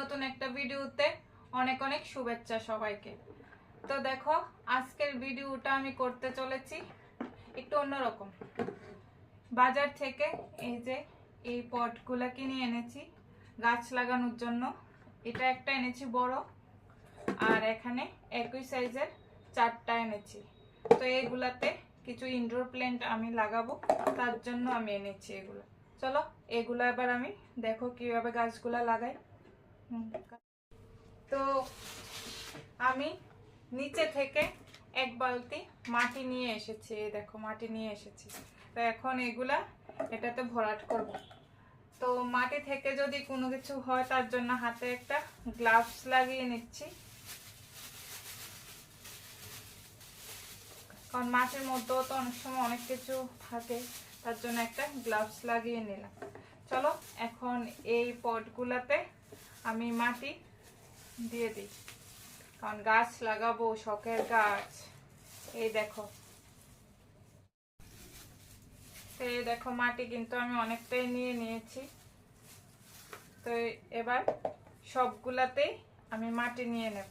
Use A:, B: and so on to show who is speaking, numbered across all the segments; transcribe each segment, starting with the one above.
A: নতুন একটা ভিডিওতে অনেক অনেক শুভেচ্ছা সবাইকে। তো দেখো, আজকের ভিডিওটা আমি করতে চলেছি একটু অন্যরকম। বাজার থেকে এই যে এই পটগুলা কিনে এনেছি গাছ লাগানোর জন্য। এটা একটা এনেছি বড়, আর এখানে একই সাইজের চারটা এনেছি। তো এইগুলাতে কিছু ইনডোর প্ল্যান্ট আমি লাগাবো, তার জন্য আমি এনেছি এগুলো। চলো, এগুলো এবার আমি দেখো কীভাবে গাছগুলা লাগাই। তো আমি নিচে থেকে এক বালতি মাটি নিয়ে এসেছি দেখো মাটি নিয়ে এসেছি। তো এখন এগুলা এটাতে ভরাট করব। তো মাটি থেকে যদি কোনো কিছু হয়, তার জন্য হাতে একটা গ্লাভস লাগিয়ে নিচ্ছি। কারণ মাটির মধ্যেও তো অনেক সময় অনেক কিছু থাকে, তার জন্য একটা গ্লাভস লাগিয়ে নিলাম। চলো এখন এই পটগুলাতে আমি মাটি দিয়ে দিই। কারণ গাছ লাগাবো, শখের গাছ। এই দেখো। তো এই দেখো মাটি কিন্তু আমি অনেকটাই নিয়ে নিয়েছি। তো এবার সবগুলাতেই আমি মাটি নিয়ে নেব।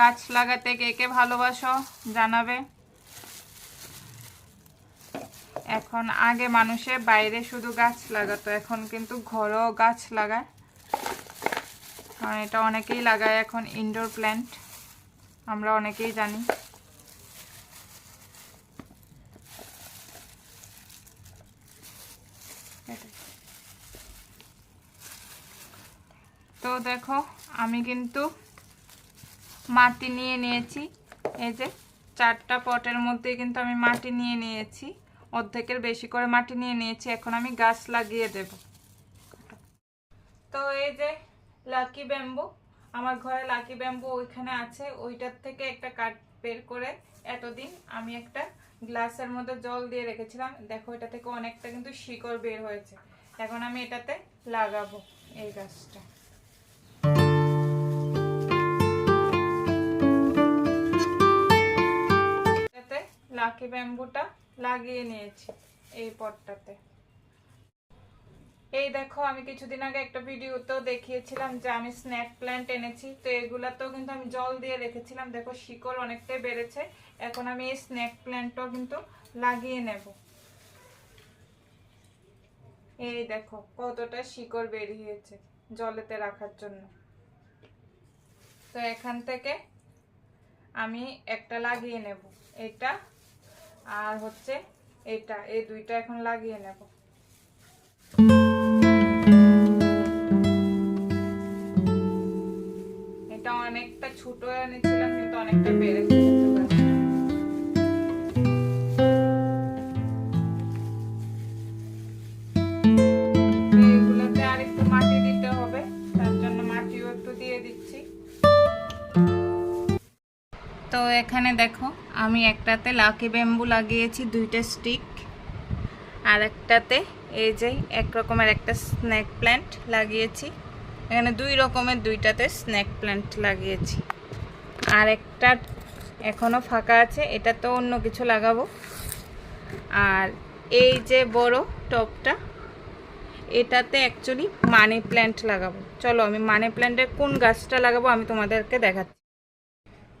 A: গাছ লাগাতে কে কে ভালোবাসো জানাবে। এখন আগে মানুষে বাইরে শুধু গাছ লাগাতো, এখন কিন্তু ঘরেও গাছ লাগায়। কারণ এটা অনেকেই লাগায় এখন ইনডোর প্ল্যান্ট আমরা অনেকেই জানি। তো দেখো, আমি কিন্তু মাটি নিয়ে নিয়েছি। এই যে চারটা পটের মধ্যে কিন্তু আমি মাটি নিয়ে নিয়েছি। অর্ধেকের বেশি করে মাটি নিয়ে নিয়েছি। এখন আমি গাছ লাগিয়ে দেব। তো এই যে লাকি ব্যাম্বু, আমার ঘরে লাকি ব্যাম্বু ওইখানে আছে। ওইটার থেকে একটা কাঠ বের করে এতদিন আমি একটা গ্লাসের মধ্যে জল দিয়ে রেখেছিলাম। দেখো এটা থেকে অনেকটা কিন্তু শিকড় বের হয়েছে। এখন আমি এটাতে লাগাবো এই গাছটা। লাকি ব্যাম্বুটা লাগিয়ে নিয়েছি এই পটটাতে। এই দেখো, আমি কিছুদিন আগে একটা ভিডিওতেও দেখিয়েছিলাম যে আমি স্ন্যাক প্ল্যান্ট এনেছি, তো এগুলাতেও কিন্তু আমি জল দিয়ে রেখেছিলাম। দেখো, শিকড় অনেকটাই বেড়েছে, এখন আমি এই স্ন্যাক প্ল্যান্টটাও কিন্তু লাগিয়ে নেব। এই দেখো, কতটা শিকড় বেরিয়েছে জলেতে রাখার জন্য। তো এখান থেকে আমি একটা লাগিয়ে নেব। এটা আর হচ্ছে এটা, এই দুইটা এখন লাগিয়ে নেব। এটা অনেকটা ছোট এনেছিলাম, কিন্তু অনেকটা বেড়েছে তো এখানে দেখো, আমি একটাতে লাকি ব্যাম্বু লাগিয়েছি, দুইটা স্টিক, আর একটাতে এই যে এক রকমের একটা স্ন্যাক প্ল্যান্ট লাগিয়েছি। এখানে দুই রকমের দুইটাতে স্ন্যাক প্ল্যান্ট লাগিয়েছি। আর একটা এখনও ফাঁকা আছে এটা তো অন্য কিছু লাগাবো। আর এই যে বড় টপটা, এটাতে অ্যাকচুয়ালি মানি প্ল্যান্ট লাগাবো। চলো আমি মানি প্ল্যান্টের কোন গাছটা লাগাবো আমি তোমাদেরকে দেখাচ্ছি।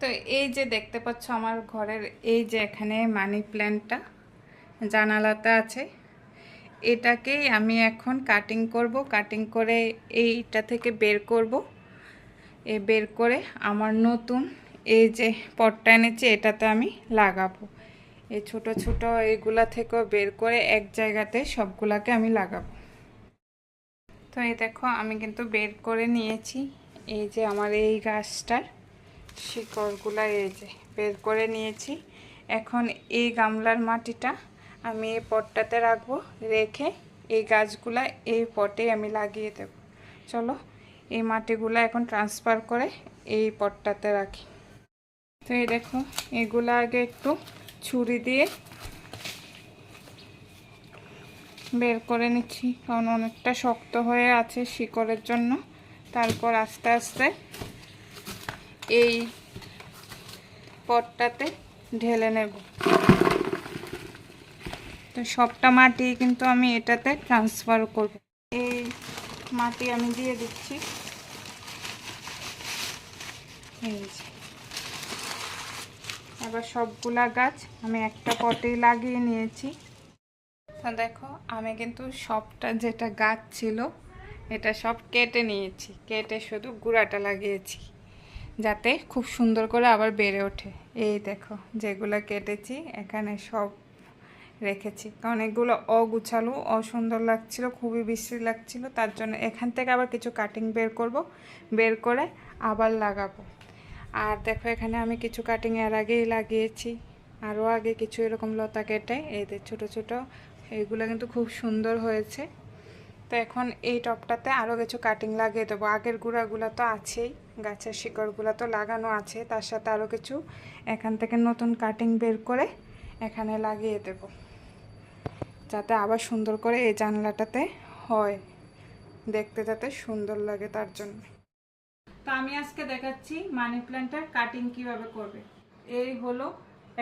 A: তো এই যে দেখতে পাচ্ছ আমার ঘরের এই যে এখানে মানি প্ল্যান্টটা জানালাতে আছে। এটাকেই আমি এখন কাটিং করব। কাটিং করে এইটা থেকে বের করব। এ বের করে আমার নতুন এই যে পটটা এনেছি, এটাতে আমি লাগাবো। এই ছোট ছোট এইগুলা থেকেও বের করে এক জায়গাতে সবগুলাকে আমি লাগাবো। তো এই দেখো, আমি কিন্তু বের করে নিয়েছি। এই যে আমার এই গাছটার শিকড়গুলা এই যে বের করে নিয়েছি। এখন এই গামলার মাটিটা আমি এই পটটাতে রাখব, রেখে এই গাছগুলা এই পটে আমি লাগিয়ে দেব। চলো, এই মাটিগুলো এখন ট্রান্সফার করে এই পটটাতে রাখি। তো এই দেখো, এগুলো আগে একটু ছুরি দিয়ে বের করে নিচ্ছি, কারণ অনেকটা শক্ত হয়ে আছে শিকড়ের জন্য। তারপর আস্তে আস্তে এই পটটাতে ঢেলে নেব। তো সবটা মাটি কিন্তু আমি এটাতে ট্রান্সফার করব। এই মাটি আমি দিয়ে দিচ্ছি। এবার সবগুলা গাছ আমি একটা পটেই লাগিয়ে নিয়েছি। তো দেখো, আমি কিন্তু সবটা যেটা গাছ ছিল, এটা সব কেটে নিয়েছি। কেটে শুধু গুঁড়াটা লাগিয়েছি। যাতে খুব সুন্দর করে আবার বেড়ে ওঠে। এই দেখো, যেগুলো কেটেছি, এখানে সব রেখেছি। কারণ এগুলো অগুছালো, অসুন্দর লাগছিল, খুবই বিশ্রী লাগছিল। তার জন্য এখান থেকে আবার কিছু কাটিং বের করব, বের করে আবার লাগাবো। আর দেখো, এখানে আমি কিছু কাটিং এর আগেই লাগিয়েছি। আরও আগে কিছু এরকম লতা কেটে এদের ছোট ছোট, এইগুলো কিন্তু খুব সুন্দর হয়েছে। তো এখন এই টপটাতে আরও কিছু কাটিং লাগিয়ে দেবো। আগের গুঁড়াগুলো তো আছেই। গাছের শিকড়গুলো তো লাগানো আছে, তার সাথে আরও কিছু এখান থেকে নতুন কাটিং বের করে এখানে লাগিয়ে দেব। যাতে আবার সুন্দর করে এই জানলাটাতে হয়। দেখতে যাতে সুন্দর লাগে তার জন্য। তো আমি আজকে দেখাচ্ছি মানি প্ল্যান্টের কাটিং কীভাবে করবে। এই হলো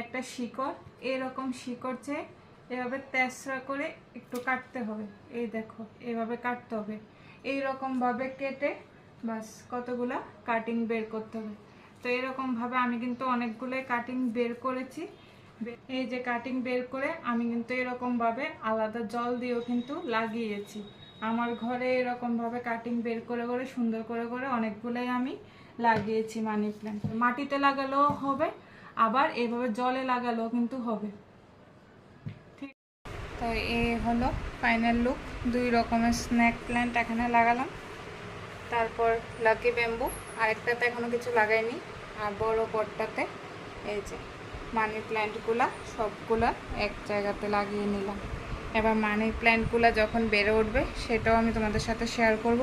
A: একটা শিকড়, এরকম শিকড় চেয়ে এভাবে তেসরা করে একটু কাটতে হবে। এই দেখো, এভাবে কাটতে হবে। এই কেটে বাস, কতগুলা কাটিং বের করতে হবে। তো এরকম ভাবে আমি কিন্তু অনেকগুলোই কাটিং বের করেছি। এই যে কাটিং বের করে আমি কিন্তু এরকম ভাবে আলাদা জল দিয়েও কিন্তু লাগিয়েছি। আমার ঘরে এরকম ভাবে কাটিং বের করে করে, সুন্দর করে করে অনেকগুলোই আমি লাগিয়েছি মানি প্ল্যান্ট মাটিতে লাগালেও হবে, আবার এভাবে জলে লাগালেও কিন্তু হবে। ঠিক। তো এই হলো ফাইনাল লুক দুই রকমের স্ন্যাক প্ল্যান্ট এখানে লাগালাম। তারপর লাকি ব্যাম্বু আরেকটাতে এখনও কিছু লাগাইনি, আর বড় পটটাতে, এই যে মানি প্ল্যান্টগুলা, সবগুলা এক জায়গাতে লাগিয়ে নিলাম। এবার মানি প্ল্যান্টগুলা যখন বেড়ে উঠবে, সেটাও আমি তোমাদের সাথে শেয়ার করব।